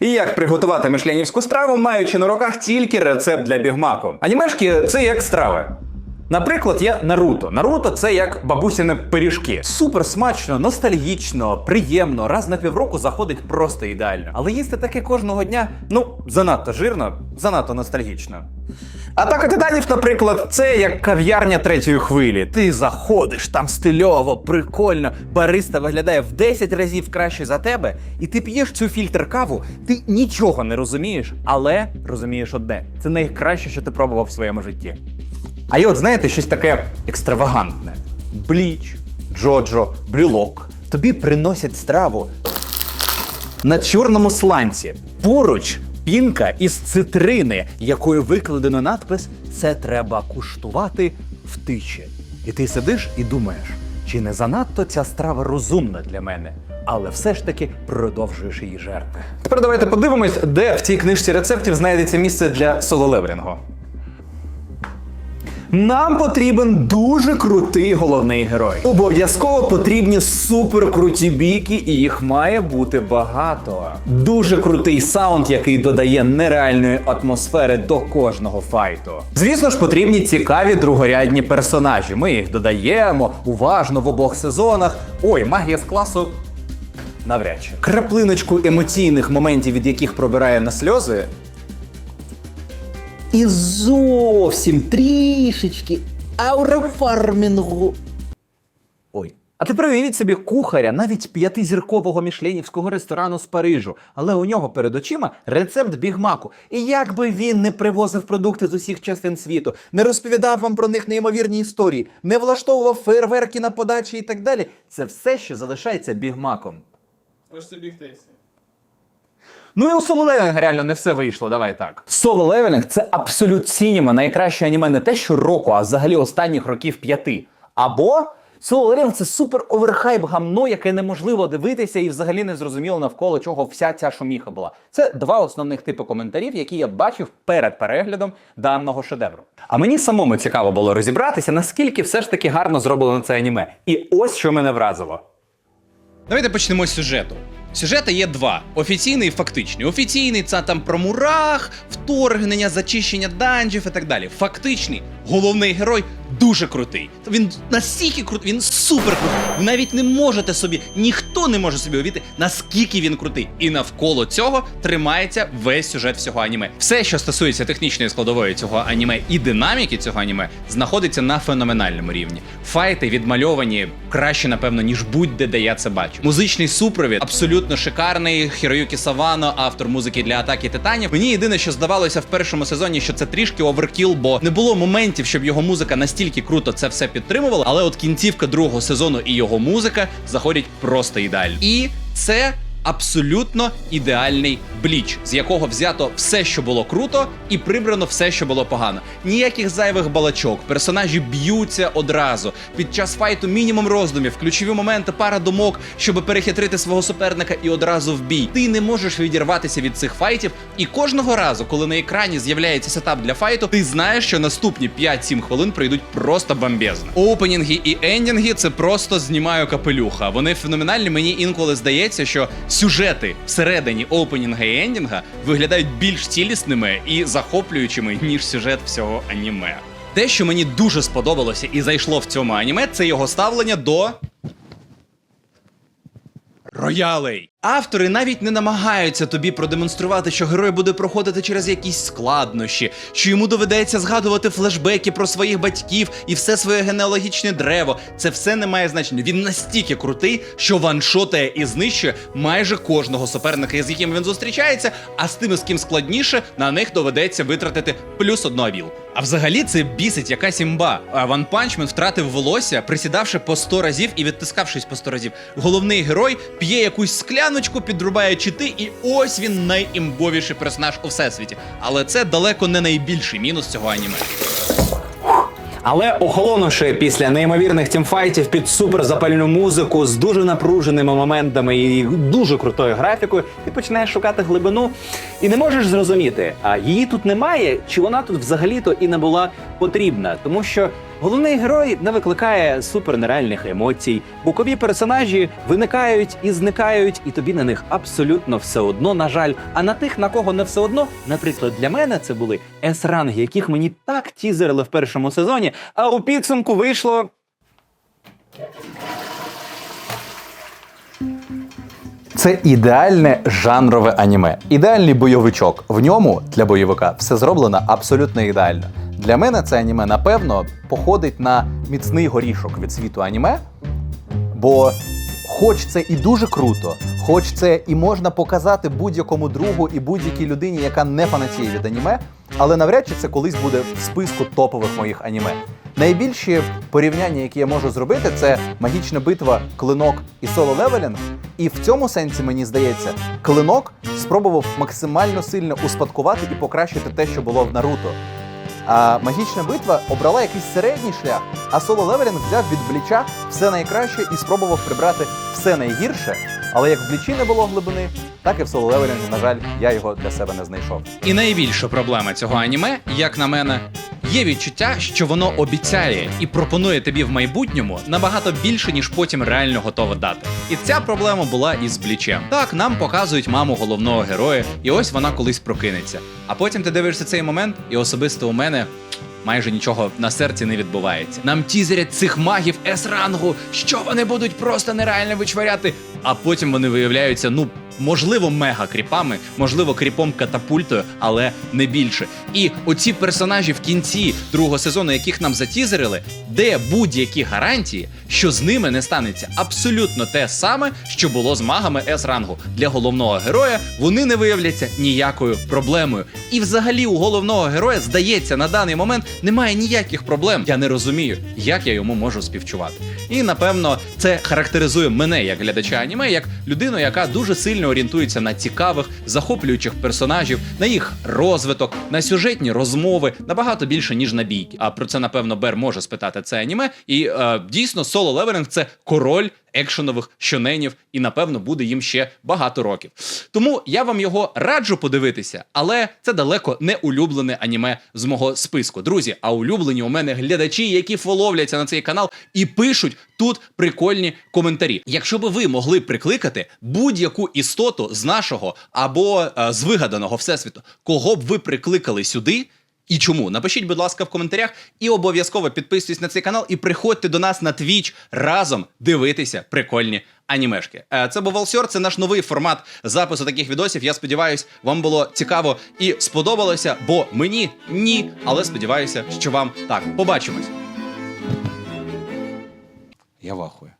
І як приготувати мишленівську страву, маючи на руках тільки рецепт для бігмаку. Анімешки це як страви. Наприклад, є Наруто. Наруто це як бабусіни пиріжки. Супер смачно, ностальгічно, приємно. Раз на півроку заходить просто ідеально. Але їсти таке кожного дня, ну, занадто жирно, занадто ностальгічно. Атака титанів, наприклад, це як кав'ярня третьої хвилі. Ти заходиш там стильово, прикольно, бариста виглядає в 10 разів краще за тебе, і ти п'єш цю фільтр каву, ти нічого не розумієш, але розумієш одне: це найкраще, що ти пробував в своєму житті. А є от знаєте, щось таке екстравагантне: бліч, джоджо, брюлок. Тобі приносять страву на чорному сланці. Поруч пінка із цитрини, якою викладено надпис Це треба куштувати втичі. І ти сидиш і думаєш, чи не занадто ця страва розумна для мене, але все ж таки продовжуєш її жерти. Тепер давайте подивимось, де в цій книжці рецептів знайдеться місце для сололеврінгу. Нам потрібен дуже крутий головний герой. Обов'язково потрібні суперкруті бійки, і їх має бути багато. Дуже крутий саунд, який додає нереальної атмосфери до кожного файту. Звісно ж, потрібні цікаві другорядні персонажі. Ми їх додаємо уважно в обох сезонах. Ой, магія з класу. Навряд чи. Краплиночку емоційних моментів, від яких пробирає на сльози, І зовсім трішечки аурафармінгу. Ой. А тепер уявіть собі кухаря навіть п'ятизіркового мішленівського ресторану з Парижу, але у нього перед очима рецепт бігмаку. І як би він не привозив продукти з усіх частин світу, не розповідав вам про них неймовірні історії, не влаштовував фейерверки на подачі і так далі, це все, що залишається бігмаком. Ви ж собі хтось. Ну і у Solo Leveling реально не все вийшло, давай так. Solo Leveling – це абсолют сініма, найкраще аніме не те, що року, а взагалі останніх років п'яти. Або Solo Leveling – це супер оверхайп гамно, яке неможливо дивитися і взагалі не зрозуміло навколо чого вся ця шуміха була. Це два основних типи коментарів, які я бачив перед переглядом даного шедевру. А мені самому цікаво було розібратися, наскільки все ж таки гарно зроблено це аніме. І ось що мене вразило. Давайте почнемо з сюжету. Сюжети є два: офіційний і фактичний. Офіційний це там про мурах, вторгнення, зачищення данжів і так далі. Фактичний головний герой дуже крутий. Він настільки крутий, він супер крутий. Ви навіть не можете собі, ніхто не може собі уявити, наскільки він крутий. І навколо цього тримається весь сюжет всього аніме. Все, що стосується технічної складової цього аніме і динаміки цього аніме, знаходиться на феноменальному рівні. Файти відмальовані краще, напевно, ніж будь-де, де я це бачу. Музичний супровід абсолютно шикарний. Хіроюкі Савано, автор музики для атаки титанів. Мені єдине, що здавалося в першому сезоні, що це трішки оверкіл, бо не було моментів, щоб його музика настільки круто це все підтримувала. Але от кінцівка другого сезону і його музика заходять просто ідеально. І це. Абсолютно ідеальний бліч, з якого взято все, що було круто, і прибрано все, що було погано. Ніяких зайвих балачок, персонажі б'ються одразу. Під час файту мінімум роздумів, ключові моменти, пара думок, щоб перехитрити свого суперника і одразу в бій. Ти не можеш відірватися від цих файтів, і кожного разу, коли на екрані з'являється сетап для файту, ти знаєш, що наступні 5-7 хвилин пройдуть просто бомбезно. Опенінги і ендінги це просто знімаю капелюха. Вони феноменальні. Мені інколи здається, що сюжети всередині опенінга і ендінга виглядають більш цілісними і захоплюючими, ніж сюжет всього аніме. Те, що мені дуже сподобалося і зайшло в цьому аніме, це його ставлення до роялей. Автори навіть не намагаються тобі продемонструвати, що герой буде проходити через якісь складнощі, що йому доведеться згадувати флешбеки про своїх батьків і все своє генеалогічне древо. Це все не має значення. Він настільки крутий, що ваншотає і знищує майже кожного суперника, з яким він зустрічається. А з тими, з ким складніше, на них доведеться витратити плюс одну авіл. А взагалі це бісить якась імба. А Ван Панчмен втратив волосся, присідавши по 100 разів і відтискавшись по 100 разів. Головний герой п'є якусь скляночку, підрубає чити, і ось він найімбовіший персонаж у всесвіті. Але це далеко не найбільший мінус цього аніме. Але охолонувши після неймовірних тімфайтів під суперзапальну музику з дуже напруженими моментами і дуже крутою графікою, ти починаєш шукати глибину і не можеш зрозуміти, а її тут немає, чи вона тут взагалі-то і не була потрібна, тому що головний герой не викликає супернереальних емоцій. Бокові персонажі виникають і зникають, і тобі на них абсолютно все одно, на жаль. А на тих, на кого не все одно, наприклад, для мене це були С-ранги, яких мені так тізерили в першому сезоні, а у підсумку вийшло. Це ідеальне жанрове аніме, ідеальний бойовичок. В ньому для бойовика все зроблено абсолютно ідеально. Для мене це аніме, напевно, походить на міцний горішок від світу аніме, бо хоч це і дуже круто, хоч це і можна показати будь-якому другу і будь-якій людині, яка не фанатіє від аніме, але навряд чи це колись буде в списку топових моїх аніме. Найбільші порівняння, які я можу зробити, це магічна битва, клинок і соло левелінг. І в цьому сенсі мені здається, клинок спробував максимально сильно успадкувати і покращити те, що було в Наруто. А магічна битва обрала якийсь середній шлях, а соло левелінг взяв від бліча все найкраще і спробував прибрати все найгірше. Але як в блічі не було глибини, так і в соло левелінгу, на жаль, я його для себе не знайшов. І найбільша проблема цього аніме, як на мене, є відчуття, що воно обіцяє і пропонує тобі в майбутньому набагато більше, ніж потім реально готове дати. І ця проблема була із блічем. Так, нам показують маму головного героя, і ось вона колись прокинеться. А потім ти дивишся цей момент, і особисто у мене. Майже нічого на серці не відбувається. Нам тізерять цих магів С-рангу, що вони будуть просто нереально вичваряти. А потім вони виявляються, ну можливо, мега кріпами, можливо, кріпом катапультою, але не більше. І оці персонажі в кінці другого сезону, яких нам затізерили, де будь-які гарантії, що з ними не станеться абсолютно те саме, що було з магами С-рангу. Для головного героя вони не виявляться ніякою проблемою. І взагалі у головного героя здається на даний момент немає ніяких проблем. Я не розумію, як я йому можу співчувати. І напевно це характеризує мене як глядача аніме, як людину, яка дуже сильно орієнтується на цікавих, захоплюючих персонажів, на їх розвиток, на сюжетні розмови набагато більше ніж на бійки. А про це напевно Бер може спитати це аніме. І е, дійсно соло леверинг це король екшенових щоненів, і напевно буде їм ще багато років. Тому я вам його раджу подивитися, але це далеко не улюблене аніме з мого списку. Друзі, а улюблені у мене глядачі, які фоловляться на цей канал і пишуть тут прикольні коментарі. Якщо би ви могли прикликати будь-яку істоту з нашого або е, з вигаданого всесвіту, кого б ви прикликали сюди? І чому? Напишіть, будь ласка, в коментарях і обов'язково підписуйтесь на цей канал і приходьте до нас на Twitch разом дивитися прикольні анімешки. Е, Це був Волсьор, це наш новий формат запису таких відосів. Я сподіваюся, вам було цікаво і сподобалося, бо мені ні. Але сподіваюся, що вам так. Побачимось. Я вахую.